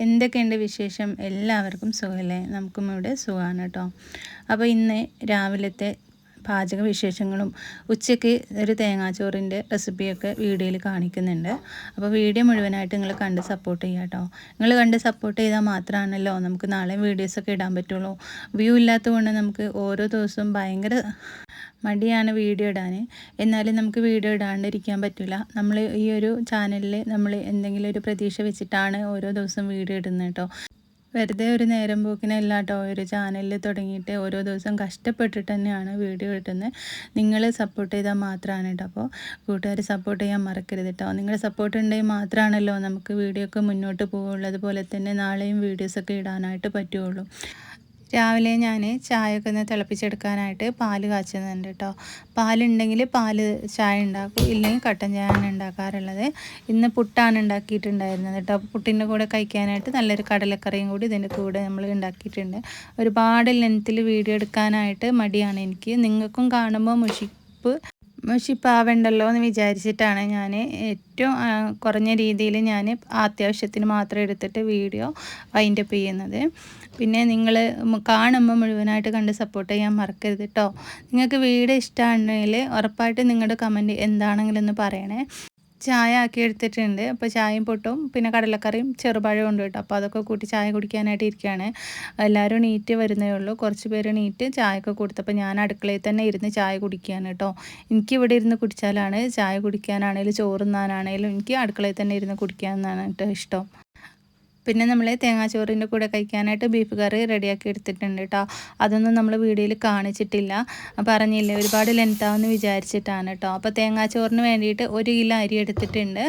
എന്തൊക്കെയുണ്ട് വിശേഷം? എല്ലാവർക്കും സുഖമല്ലേ? നമുക്കും ഇവിടെ സുഖമാണ് കേട്ടോ. അപ്പോൾ ഇന്ന് രാവിലത്തെ പാചക വിശേഷങ്ങളും ഉച്ചയ്ക്ക് ഒരു തേങ്ങാച്ചോറിന്റെ റെസിപ്പിയൊക്കെ വീഡിയോയിൽ കാണിക്കുന്നുണ്ട്. അപ്പോൾ വീഡിയോ മുഴുവനായിട്ട് നിങ്ങൾ കണ്ട് സപ്പോർട്ട് ചെയ്യുക കേട്ടോ. നിങ്ങൾ കണ്ട് സപ്പോർട്ട് ചെയ്താൽ മാത്രമാണല്ലോ നമുക്ക് നാളെ വീഡിയോസൊക്കെ ഇടാൻ പറ്റുള്ളൂ. വ്യൂ ഇല്ലാത്തതുകൊണ്ട് നമുക്ക് ഓരോ ദിവസവും ഭയങ്കര മടിയാണ് വീഡിയോ ഇടാൻ. എന്നാലും നമുക്ക് വീഡിയോ ഇടാണ്ടിരിക്കാൻ പറ്റില്ല. നമ്മൾ ഈ ഒരു ചാനലിൽ നമ്മൾ എന്തെങ്കിലും ഒരു പ്രതീക്ഷ വെച്ചിട്ടാണ് ഓരോ ദിവസം വീഡിയോ ഇടുന്നത് കേട്ടോ. വെറുതെ ഒരു നേരം പോക്കിനല്ല കേട്ടോ ഒരു ചാനലിൽ തുടങ്ങിയിട്ട് ഓരോ ദിവസം കഷ്ടപ്പെട്ടിട്ട് തന്നെയാണ് വീഡിയോ കിട്ടുന്നത് നിങ്ങൾ സപ്പോർട്ട് ചെയ്താൽ മാത്രമാണ് കേട്ടോ അപ്പോൾ കൂട്ടുകാർ സപ്പോർട്ട് ചെയ്യാൻ മറക്കരുത് കേട്ടോ നിങ്ങളുടെ സപ്പോർട്ട് ഉണ്ടെങ്കിൽ മാത്രമാണല്ലോ നമുക്ക് വീഡിയോ ഒക്കെ മുന്നോട്ട് പോകുള്ളൂ അതുപോലെ തന്നെ നാളെയും വീഡിയോസൊക്കെ ഇടാനായിട്ട് പറ്റുള്ളൂ. രാവിലെ ഞാൻ ചായയൊക്കെ ഒന്ന് തിളപ്പിച്ചെടുക്കാനായിട്ട് പാൽ കാച്ചുന്നുണ്ട് കേട്ടോ. പാലുണ്ടെങ്കിൽ പാൽ ചായ ഉണ്ടാക്കും ഇല്ലെങ്കിൽ കട്ടൻ ചായയാണ് ഉണ്ടാക്കാറുള്ളത്. ഇന്ന് പുട്ടാണ് ഉണ്ടാക്കിയിട്ടുണ്ടായിരുന്നത് കേട്ടോ. പുട്ടിന്റെ കൂടെ കഴിക്കാനായിട്ട് നല്ലൊരു കടലക്കറിയും കൂടി ഇതിന്റെ കൂടെ നമ്മൾ ഉണ്ടാക്കിയിട്ടുണ്ട്. ഒരുപാട് ലെങ്ത്തിൽ വീഡിയോ എടുക്കാനായിട്ട് മടിയാണ് എനിക്ക്. നിങ്ങൾക്കും കാണുമ്പോൾ മുഷിപ്പ് മുഷിപ്പാവണ്ടല്ലോ എന്ന് വിചാരിച്ചിട്ടാണ് ഞാൻ ഏറ്റവും കുറഞ്ഞ രീതിയിൽ ഞാൻ അത്യാവശ്യത്തിന് മാത്രം എടുത്തിട്ട് വീഡിയോ വൈൻഡപ്പ് ചെയ്യുന്നത്. പിന്നെ നിങ്ങൾ കാണുമ്പോൾ മുഴുവനായിട്ട് കണ്ട് സപ്പോർട്ട് ചെയ്യാൻ മറക്കരുത് കേട്ടോ നിങ്ങൾക്ക് വീഡിയോ ഇഷ്ടമാണെങ്കിൽ ഉറപ്പായിട്ട് നിങ്ങളുടെ കമന്റ് എന്താണെങ്കിലും ഒന്ന് പറയണേ. ചായ ആക്കി എടുത്തിട്ടുണ്ട്. അപ്പോൾ ചായയും പൊട്ടും. പിന്നെ കടലക്കറിയും ചെറുപഴവും ഉണ്ട് കേട്ടോ. അപ്പോൾ അതൊക്കെ കൂട്ടി ചായ കുടിക്കാനായിട്ട് ഇരിക്കുകയാണ് എല്ലാവരും നീറ്റ് വരുന്നേ ഉള്ളൂ. കുറച്ച് പേര് നീറ്റ് ചായയൊക്കെ കൊടുത്തപ്പോൾ ഞാൻ അടുക്കളയിൽ തന്നെ ഇരുന്ന് ചായ കുടിക്കുകയാണ് കേട്ടോ. എനിക്ക് ഇവിടെ ഇരുന്ന് കുടിച്ചാലാണ് ചായ കുടിക്കാനാണെങ്കിലും ചോറുന്നാനാണേലും എനിക്ക് അടുക്കളയിൽ തന്നെ ഇരുന്ന് കുടിക്കാനാണ് കേട്ടോ ഇഷ്ടം. പിന്നെ നമ്മൾ തേങ്ങാച്ചോറിന്റെ കൂടെ കഴിക്കാനായിട്ട് ബീഫ് കറി റെഡിയാക്കി എടുത്തിട്ടുണ്ട് കേട്ടോ അതൊന്നും നമ്മൾ വീഡിയോയിൽ കാണിച്ചിട്ടില്ല. പറഞ്ഞില്ലേ ഒരുപാട് ലെങ്താവെന്ന് വിചാരിച്ചിട്ടാണ് കേട്ടോ അപ്പോൾ തേങ്ങാച്ചോറിന് വേണ്ടിയിട്ട് ഒരു കിലോ അരി എടുത്തിട്ടുണ്ട്.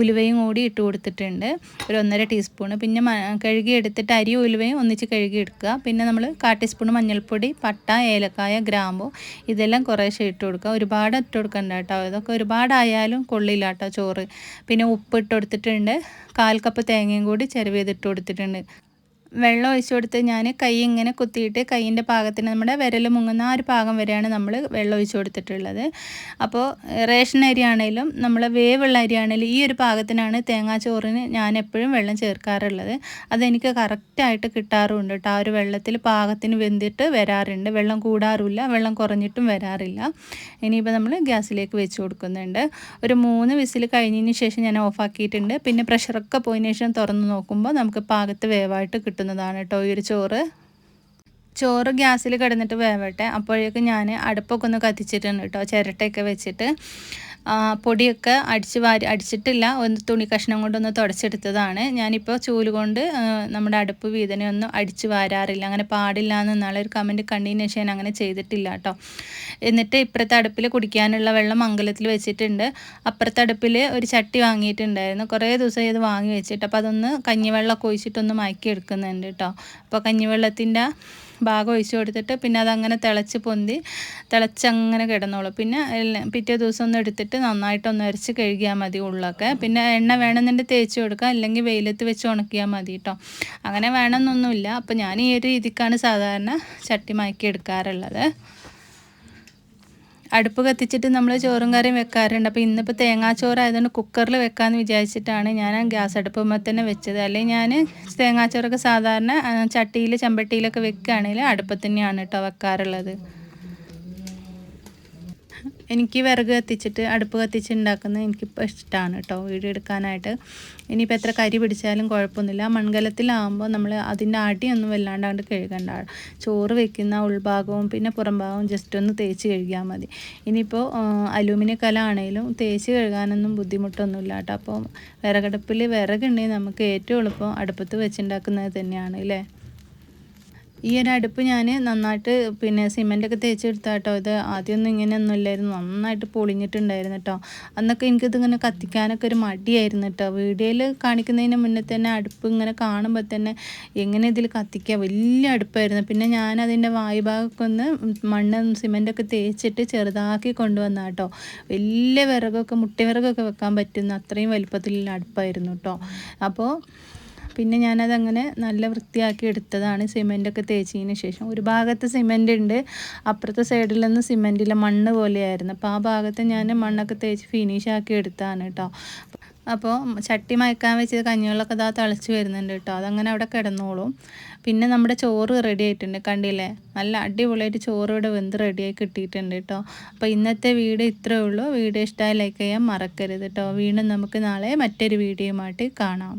ഉലുവയും കൂടി ഇട്ട് കൊടുത്തിട്ടുണ്ട്. ഒരു ഒന്നര ടീസ്പൂണ് പിന്നെ കഴുകി എടുത്തിട്ട് അരി ഉലുവയും ഒന്നിച്ച് കഴുകി എടുക്കുക. പിന്നെ നമ്മൾ കാ ടീസ്പൂൺ മഞ്ഞൾപ്പൊടി പട്ട ഏലക്കായ ഗ്രാമ്പു ഇതെല്ലാം കുറേശ്ശെ ഇട്ട് കൊടുക്കുക. ഒരുപാട് ഇട്ട് കൊടുക്കണ്ട കേട്ടോ ഇതൊക്കെ ഒരുപാടായാലും കൊള്ളില്ല കേട്ടോ ചോറ്. പിന്നെ ഉപ്പ് ഇട്ട് കൊടുത്തിട്ടുണ്ട്. കാൽ കപ്പ് തേങ്ങയും കൂടി ചിരവിയതിട്ട് കൊടുത്തിട്ടുണ്ട്. വെള്ളം ഒഴിച്ചു കൊടുത്ത് ഞാൻ കൈ ഇങ്ങനെ കുത്തിയിട്ട് കൈയിന്റെ പാകത്തിന് നമ്മുടെ വിരൽ മുങ്ങുന്ന ആ ഒരു പാകം വരെയാണ് നമ്മൾ വെള്ളം ഒഴിച്ചു കൊടുത്തിട്ടുള്ളത്. അപ്പോൾ റേഷൻ അരി ആണെങ്കിലും നമ്മൾ വേവുള്ള അരി ആണെങ്കിലും ഈ ഒരു പാകത്തിനാണ് തേങ്ങാ ചോറിന് ഞാൻ എപ്പോഴും വെള്ളം ചേർക്കാറുള്ളത്. അതെനിക്ക് കറക്റ്റായിട്ട് കിട്ടാറുണ്ട് കേട്ടോ. ആ ഒരു വെള്ളത്തിൽ പാകത്തിന് വെന്തിട്ട് വരാറുണ്ട്. വെള്ളം കൂടാറില്ല വെള്ളം കുറഞ്ഞിട്ടും വരാറില്ല. ഇനിയിപ്പോൾ നമ്മൾ ഗ്യാസിലേക്ക് വെച്ച് കൊടുക്കുന്നുണ്ട്. ഒരു മൂന്ന് വിസിൽ കഴിഞ്ഞതിന് ശേഷം ഞാൻ ഓഫാക്കിയിട്ടുണ്ട്. പിന്നെ പ്രഷറൊക്കെ പോയതിനു ശേഷം തുറന്ന് നോക്കുമ്പോൾ നമുക്ക് പാകത്ത് വേവായിട്ട് കിട്ടും കിട്ടുന്നതാണ് കേട്ടോ ഈ ഒരു ചോറ്. ചോറ് ഗ്യാസിൽ കിടന്നിട്ട് വേവട്ടെ. അപ്പോഴേക്കും ഞാൻ അടുപ്പൊക്കെ ഒന്ന് കത്തിച്ചിട്ടുണ്ട് കേട്ടോ. ചിരട്ടയൊക്കെ വെച്ചിട്ട്. പൊടിയൊക്കെ അടിച്ച് വാരി അടിച്ചിട്ടില്ല. ഒന്ന് തുണി കഷ്ണം കൊണ്ടൊന്ന് തുടച്ചെടുത്തതാണ്. ഞാനിപ്പോൾ ചൂൽ കൊണ്ട് നമ്മുടെ അടുപ്പ് വീതനെ ഒന്നും അടിച്ച് വാരാറില്ല. അങ്ങനെ പാടില്ല എന്നുള്ള നാളെ ഒരു കമന്റ് കണ്ടതിന് ഞാൻ അങ്ങനെ ചെയ്തിട്ടില്ല കേട്ടോ എന്നിട്ട് ഇപ്പുറത്തെ അടുപ്പിൽ കുടിക്കാനുള്ള വെള്ളം മംഗലത്തിൽ വെച്ചിട്ടുണ്ട്. അപ്പുറത്തെ അടുപ്പിൽ ഒരു ചട്ടി വാങ്ങിയിട്ടുണ്ടായിരുന്നു. കുറേ ദിവസം ഇത് വാങ്ങി വെച്ചിട്ട്. അപ്പോൾ അതൊന്ന് കഞ്ഞിവെള്ളമൊക്കെ ഒഴിച്ചിട്ടൊന്ന് മയക്കി എടുക്കുന്നുണ്ട് കേട്ടോ അപ്പോൾ കഞ്ഞിവെള്ളത്തിന്റെ ഭാഗം ഒഴിച്ചു കൊടുത്തിട്ട് പിന്നെ അതങ്ങനെ തിളച്ച് പൊന്തി തിളച്ചങ്ങനെ കിടന്നോളൂ. പിന്നെ പിറ്റേ ദിവസം ഒന്ന് എടുത്തിട്ട് നന്നായിട്ടൊന്ന് അരച്ച് കഴുകിയാൽ മതി ഉള്ളൊക്കെ. പിന്നെ എണ്ണ വേണമെന്നുണ്ടെങ്കിൽ തേച്ച് കൊടുക്കുക അല്ലെങ്കിൽ വെയിലത്ത് വെച്ച് ഉണക്കിയാൽ മതി കേട്ടോ അങ്ങനെ വേണമെന്നൊന്നുമില്ല. അപ്പോൾ ഞാൻ ഈ ഒരു രീതിക്കാണ് സാധാരണ ചട്ടി മാക്കി എടുക്കാറുള്ളത്. അടുപ്പ് കത്തിച്ചിട്ട് നമ്മൾ ചോറും കറിയും വെക്കാറുണ്ട്. അപ്പോൾ ഇന്നിപ്പോൾ തേങ്ങാച്ചോറായതുകൊണ്ട് കുക്കറിൽ വെക്കാമെന്ന് വിചാരിച്ചിട്ടാണ് ഞാൻ ഗ്യാസ് അടുപ്പുമ്പോൾ തന്നെ വെച്ചത്. അല്ലെങ്കിൽ ഞാൻ തേങ്ങാച്ചോറൊക്കെ സാധാരണ ചട്ടിയിൽ ചെമ്പട്ടിയിലൊക്കെ വെക്കുകയാണെങ്കിൽ അടുപ്പത്ത് തന്നെയാണ് കേട്ടോ വെക്കാറുള്ളത്. എനിക്ക് വിറക് കത്തിച്ചിട്ട് അടുപ്പ് കത്തിച്ച് ഉണ്ടാക്കുന്നത് എനിക്കിപ്പോൾ ഇഷ്ടമാണ് കേട്ടോ വീഡിയോ എടുക്കാനായിട്ട്. ഇനിയിപ്പോൾ എത്ര കരി പിടിച്ചാലും കുഴപ്പമൊന്നുമില്ല. മൺകലത്തിലാകുമ്പോൾ നമ്മൾ അതിന്റെ അടിയൊന്നും വല്ലാണ്ടാണ്ട് കഴുകണ്ട. ചോറ് വെക്കുന്ന ഉൾഭാഗവും പിന്നെ പുറം ഭാഗവും ജസ്റ്റ് ഒന്ന് തേച്ച് കഴുകിയാൽ മതി. ഇനിയിപ്പോൾ അലൂമിനിയം കല ആണെങ്കിലും തേച്ച് കഴുകാനൊന്നും ബുദ്ധിമുട്ടൊന്നുമില്ല കേട്ടോ അപ്പോൾ വിറകടുപ്പിൽ വിറകുണ്ടെങ്കിൽ നമുക്ക് ഏറ്റവും എളുപ്പം അടുപ്പത്ത് വെച്ചുണ്ടാക്കുന്നത് തന്നെയാണ് അല്ലേ ഈ ഒരു അടുപ്പ് ഞാൻ നന്നായിട്ട് പിന്നെ സിമെന്റൊക്കെ തേച്ചെടുത്ത കേട്ടോ ഇത് ആദ്യമൊന്നും ഇങ്ങനെയൊന്നും ഇല്ലായിരുന്നു. നന്നായിട്ട് പൊളിഞ്ഞിട്ടുണ്ടായിരുന്നു കേട്ടോ അന്നൊക്കെ എനിക്കിതിങ്ങനെ കത്തിക്കാനൊക്കെ ഒരു മടിയായിരുന്നു കേട്ടോ വീഡിയോയിൽ കാണിക്കുന്നതിന് മുന്നേ തന്നെ അടുപ്പ് ഇങ്ങനെ കാണുമ്പോൾ തന്നെ എങ്ങനെ ഇതിൽ കത്തിക്കുക വലിയ അടുപ്പായിരുന്നു. പിന്നെ ഞാൻ അതിന്റെ വായുഭാഗമൊക്കെ ഒന്ന് മണ്ണ് സിമെന്റൊക്കെ തേച്ചിട്ട് ചെറുതാക്കി കൊണ്ടുവന്ന കേട്ടോ വലിയ വിറകൊക്കെ മുട്ടി വിറകൊക്കെ വെക്കാൻ പറ്റുന്ന അത്രയും വലിപ്പത്തിലുള്ള അടുപ്പായിരുന്നു കേട്ടോ അപ്പോൾ പിന്നെ ഞാനതങ്ങനെ നല്ല വൃത്തിയാക്കി എടുത്തതാണ് സിമെന്റൊക്കെ തേച്ചതിന് ശേഷം. ഒരു ഭാഗത്ത് സിമെന്റ് ഉണ്ട് അപ്പുറത്തെ സൈഡിൽ നിന്ന് സിമെന്റിലെ മണ്ണ് പോലെയായിരുന്നു. അപ്പോൾ ആ ഭാഗത്ത് ഞാൻ മണ്ണൊക്കെ തേച്ച് ഫിനിഷ് ആക്കി എടുത്താണ് കേട്ടോ അപ്പോൾ ചട്ടി മയക്കാൻ വെച്ചത് കഞ്ഞിവെള്ളമൊക്കെ ഇതാ തിളച്ച് വരുന്നുണ്ട് കേട്ടോ അതങ്ങനെ അവിടെ കിടന്നോളും. പിന്നെ നമ്മുടെ ചോറ് റെഡി ആയിട്ടുണ്ട്. കണ്ടില്ലേ? നല്ല അടിപൊളിയായിട്ട് ചോറ് ഇവിടെ വെന്ത് റെഡിയായി കിട്ടിയിട്ടുണ്ട് കേട്ടോ അപ്പോൾ ഇന്നത്തെ വീഡിയോ ഇത്രയേ ഉള്ളൂ. വീഡിയോ ഇഷ്ടമായി ലൈക്ക് ചെയ്യാൻ മറക്കരുത് കേട്ടോ വീണ്ടും നമുക്ക് നാളെ മറ്റൊരു വീഡിയോയുമായിട്ട് കാണാം.